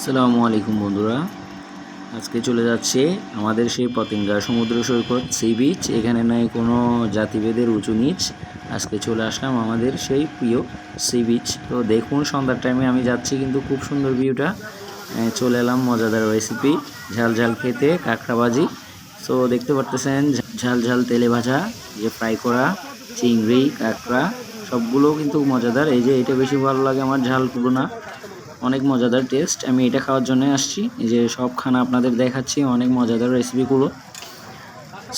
আসসালামু আলাইকুম বন্ধুরা। আজকে চলে যাচ্ছে আমাদের সেই পতেঙ্গা সমুদ্র সৈকত সি বিচ এখানে নাই কোনো জাতিভেদের উঁচু নিচ। আজকে চলে আসলাম আমাদের সেই প্রিয় সি বিচ তো দেখুন, সন্ধ্যার টাইমে আমি যাচ্ছি কিন্তু খুব সুন্দর ভিউটা চলে এলাম মজাদার রেসিপি ঝাল ঝাল খেতে, কাঁকড়াবাজি। তো দেখতে পারতেছেন, ঝাল ঝাল তেলে ভাজা, যে ফ্রাই করা, চিংড়ি, কাঁকড়া সবগুলো কিন্তু মজাদার। এই যে, এটা বেশি ভালো লাগে আমার ঝালগুলো না অনেক মজাদার টেস্ট আমি এটা খাওয়ার জন্য আসছি। যে সব খানা আপনাদের দেখাচ্ছি, অনেক মজাদার রেসিপিগুলো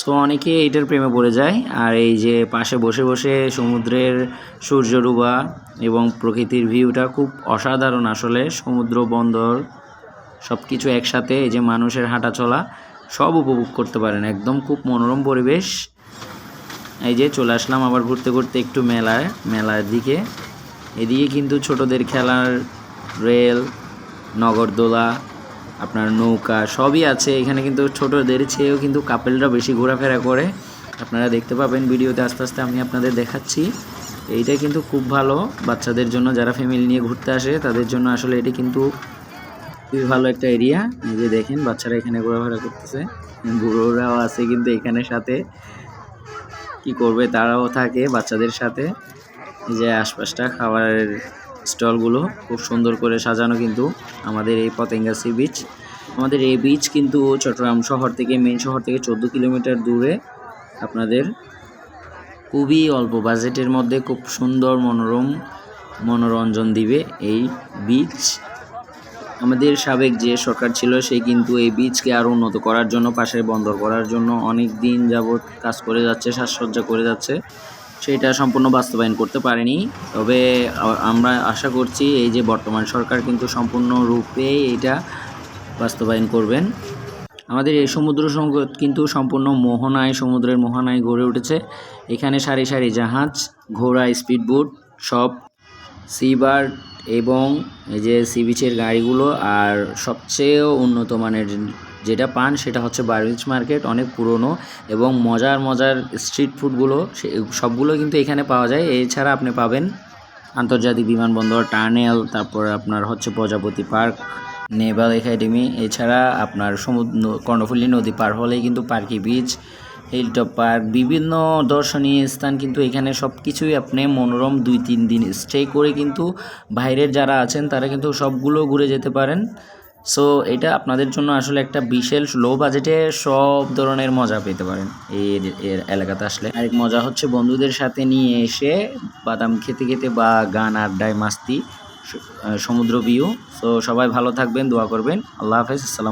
সো অনেকে এইটার প্রেমে পড়ে যায়। আর এই যে পাশে বসে বসে সমুদ্রের সূর্য ডুবা এবং প্রকৃতির ভিউটা খুব অসাধারণ আসলে। সমুদ্র, বন্দর সব কিছু একসাথে, এই যে মানুষের হাঁটা চলা সব উপভোগ করতে পারেন। একদম খুব মনোরম পরিবেশ। এই যে চলে আসলাম আবার ঘুরতে ঘুরতে একটু মেলায়, মেলার দিকে। এদিকে কিন্তু ছোটদের খেলার রেল, নগরদোলা, আপনার নৌকা সবই আছে। এখানে কিন্তু ছোটদের চেয়েও কিন্তু কাপেলরা বেশি ঘোরাফেরা করে। আপনারা দেখতে পাবেন ভিডিওতে আস্তে আস্তে আমি আপনাদের দেখাচ্ছি। এইটা কিন্তু খুব ভালো। বাচ্চাদের জন্য যারা ফ্যামিলি নিয়ে ঘুরতে আসে, তাদের জন্য আসলে এটি কিন্তু খুবই ভালো একটা এরিয়া এই যে দেখেন, বাচ্চারা এখানে ঘোরাফেরা করতেছে। বুড়োরাও আছে কিন্তু এখানে সাথে। কি করবে? তারাও থাকে বাচ্চাদের সাথে। এই যে আশপাশটা খাবারের স্টলগুলো খুব সুন্দর করে সাজানো কিন্তু আমাদের এই পতেঙ্গা সি বিচ আমাদের এই বিচ কিন্তু চট্টগ্রাম শহর থেকে মেন শহর থেকে চোদ্দ কিলোমিটার দূরে আপনাদের খুবই অল্প বাজেটের মধ্যে খুব সুন্দর মনোরম মনোরঞ্জন দিবে এই বিচ আমাদের সাবেক যে সরকার ছিল, সে কিন্তু এই বীজকে আরও উন্নত করার জন্য পাশে বন্দর করার জন্য অনেক দিন যাবৎ কাজ করে যাচ্ছে, সাজসজ্জা করে যাচ্ছে। সেটা সম্পূর্ণ বাস্তবায়ন করতে পারেনি। তবে আমরা আশা করছি এই যে বর্তমান সরকার কিন্তু সম্পূর্ণ রূপে এটা বাস্তবায়ন করবেন। আমাদের এই সমুদ্র সৈকত কিন্তু সম্পূর্ণ মোহনায়, সমুদ্রের মোহনায় গড়ে উঠেছে। এখানে সারি সারি জাহাজ, ঘোড়া, স্পিডবোট সব, সিবার্ড এবং এই যে সি বিচের গাড়িগুলো আর সবচেয়ে উন্নত মানের যেটা পান সেটা হচ্ছে বারবিচ মার্কেট, অনেক পুরনো এবং মজার মজার স্ট্রিট ফুডগুলো, সে সবগুলো কিন্তু এখানে পাওয়া যায়। এছাড়া আপনি পাবেন আন্তর্জাতিক বিমানবন্দর, টার্নেল, তারপর আপনার হচ্ছে প্রজাপতি পার্ক, নেভাল একাডেমি, এছাড়া আপনার সমুদ্র, কর্ণফুলী নদী পার হলেই কিন্তু পার্কি বিচ, হিলটপ পার্ক, বিভিন্ন দর্শনীয় স্থান কিন্তু এখানে সব কিছুই আপনি মনোরম দুই তিন দিন স্টে করে কিন্তু বাইরের যারা আছেন তারা কিন্তু সবগুলো ঘুরে যেতে পারেন। সো এটা আপনাদের জন্য আসলে একটা বিশেষ লো বাজেটে সব ধরনের মজা পেতে পারেন। এই এর এলাকাতে আসলে। আরেক মজা হচ্ছে বন্ধুদের সাথে নিয়ে এসে বাদাম খেতে খেতে বা গান আড্ডায় মাস্তি সমুদ্র ভিউ সো সবাই ভালো থাকবেন, দোয়া করবেন। আল্লাহ হাফেজ, আসসালাম